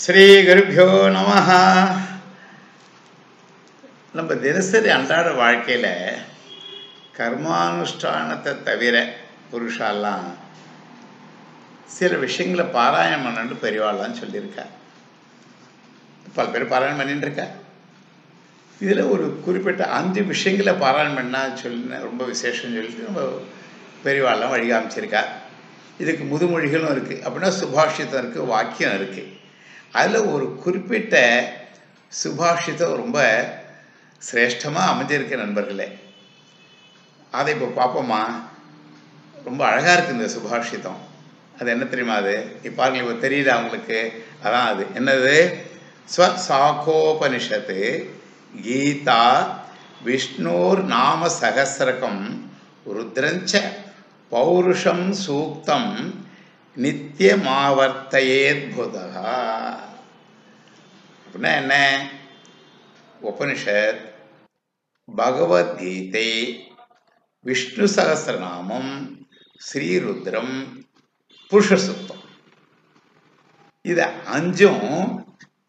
ஸ்ரீ நம. நம்ம தினசரி அன்றாட வாழ்க்கையில் கர்மானுஷ்டானத்தை தவிர புருஷாலாம் சில விஷயங்களை பாராயணம் பண்ணணும்னு பெரியவாள்லாம் சொல்லியிருக்கா. பல பேர் பாராயணம் பண்ணிட்டு இருக்கா இதில் ஒரு குறிப்பிட்ட அஞ்சு விஷயங்களை பாராயணம் பண்ணால் சொல்லி ரொம்ப விசேஷம் சொல்லிட்டு நம்ம பெரியவாள்லாம் வழி காமிச்சிருக்கா இதுக்கு முதுமொழிகளும் இருக்குது அப்படின்னா சுபாஷித்தம் இருக்குது வாக்கியம் இருக்குது அதில் ஒரு குறிப்பிட்ட சுபாஷிதம் ரொம்ப சிரேஷ்டமாக அமைஞ்சிருக்க நண்பர்களே. அதை இப்போ பார்ப்போமா ரொம்ப அழகாக இருக்குது இந்த சுபாஷிதம். அது என்ன தெரியுமா அது? இப்போ பாருங்க இப்போ தெரியல அவங்களுக்கு அதான் அது. என்னது? ஸ்வசாகோபனிஷத்து கீதா விஷ்ணோர் நாம சகசிரகம் ருத்ரஞ்ச பௌருஷம் சூக்தம் நித்தியமாவர்த்தையேத்புதா அப்படின்னா என்ன? உபனிஷத் பகவத்கீதை விஷ்ணு சகசிரநாமம் ஸ்ரீருத்ரம் புருஷ சுத்தம் இதை அஞ்சும்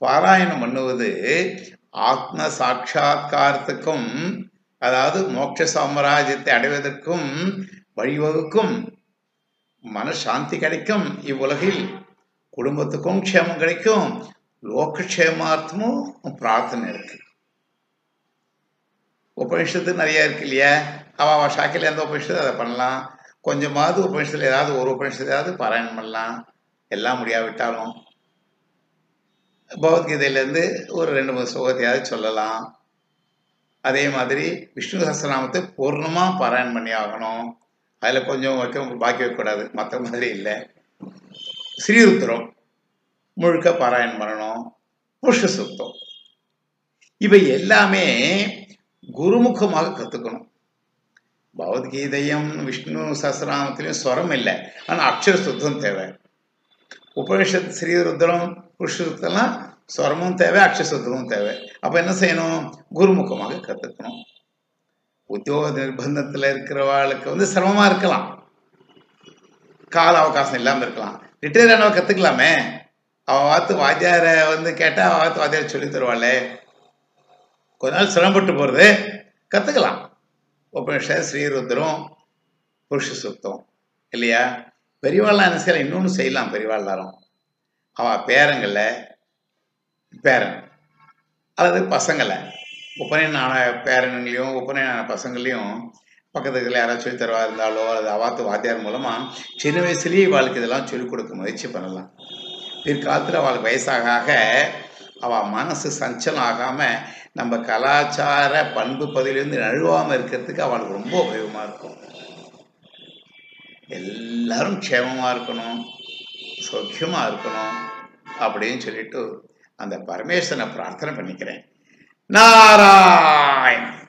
பாராயணம் பண்ணுவது ஆத்ம சாட்சா்காரத்துக்கும் அதாவது மோட்ச சாம்ராஜ்யத்தை அடைவதற்கும் வழிவகுக்கும் மனசாந்தி கிடைக்கும் இவ்வுலகில். குடும்பத்துக்கும் க்ஷேமம் கிடைக்கும். லோகக்ஷேமார்த்தமும் பிரார்த்தனை இருக்கு. உபனிஷத்து நிறைய இருக்கு இல்லையா? அவ அவ ஷாக்கில் எந்த உபனிஷத்து அதை பண்ணலாம். கொஞ்சமாவது உபனிஷத்தில் ஏதாவது ஒரு உபனிஷத்து ஏதாவது பாராயணம் பண்ணலாம். எல்லாம் முடியாவிட்டாலும். பகவத்கீதையிலேருந்து ஒரு ரெண்டு மூணு ஸ்லோகத்தையாவது சொல்லலாம். அதே மாதிரி விஷ்ணு சஹஸ்ரநாமத்தை பூர்ணமாக பாராயணம் பண்ணி ஆகணும். அதில் கொஞ்சம் வைக்க பாக்கி வைக்கக்கூடாது மற்ற மாதிரி இல்லை. ஸ்ரீருத்திரம் முழுக்க பாராயணம் பண்ணணும். புருஷ சுத்தம். இவை எல்லாமே குருமுகமாக கற்றுக்கணும் பகவத்கீதையும் விஷ்ணு சஹஸ்ரநாமத்திலையும் ஸ்வரம் இல்லை. ஆனால் அக்ஷர சுத்தம் தேவை. உபனிஷத் ஸ்ரீருத்ரம் புருஷத்தெல்லாம் ஸ்வரமும் தேவை அக்ஷசுத்தமும் தேவை. அப்போ என்ன செய்யணும்? குருமுகமாக கற்றுக்கணும் உத்தியோக நிர்பந்தத்தில் இருக்கிறவாளுக்கு வந்து சிரமமாக இருக்கலாம். கால அவகாசம் இல்லாமல் இருக்கலாம். ரிட்டையர் ஆனவ கற்றுக்கலாமே அவள் பார்த்து வாத்தியாரை வந்து கேட்டால் அவள் பார்த்து வாத்தியார் சொல்லி தருவாளே. கொஞ்ச நாள் சிரமப்பட்டு போகிறது கற்றுக்கலாம் உபனிஷத் ஸ்ரீருத்ரம் புருஷ சுத்தம் இல்லையா? பெரியவாள்லாம் என்ன செய்யலாம் இன்னொன்று செய்யலாம் பெரியவாள்லாரும் அவள் பேரங்களில் பேரன் அல்லது பசங்களை உபநயனான பேரன்களையும் உபநயனான பசங்களையும் பக்கத்துக்கு யாராவது சொல்லி தருவா இருந்தாலோ அல்லது அவாத்து வாத்தியார் மூலமாக சின்ன வயசுலேயே வாழ்க்கை இதெல்லாம் சொல்லிக் கொடுக்க முயற்சி பண்ணலாம். பிற்காலத்தில் அவளுக்கு வயசாக ஆக அவள் மனசு சஞ்சலம் ஆகாமல் நம்ம கலாச்சார பண்பு பகுதியிலேருந்து நழுவாமல் இருக்கிறதுக்கு அவளுக்கு ரொம்ப உபயோகமாக இருக்கும். எல்லாரும் க்ஷேமமாக இருக்கணும் சௌக்கியமாக இருக்கணும் அப்படின்னு சொல்லிட்டு அந்த பரமேஸ்வரனை பிரார்த்தனை பண்ணிக்கிறேன். Narayana.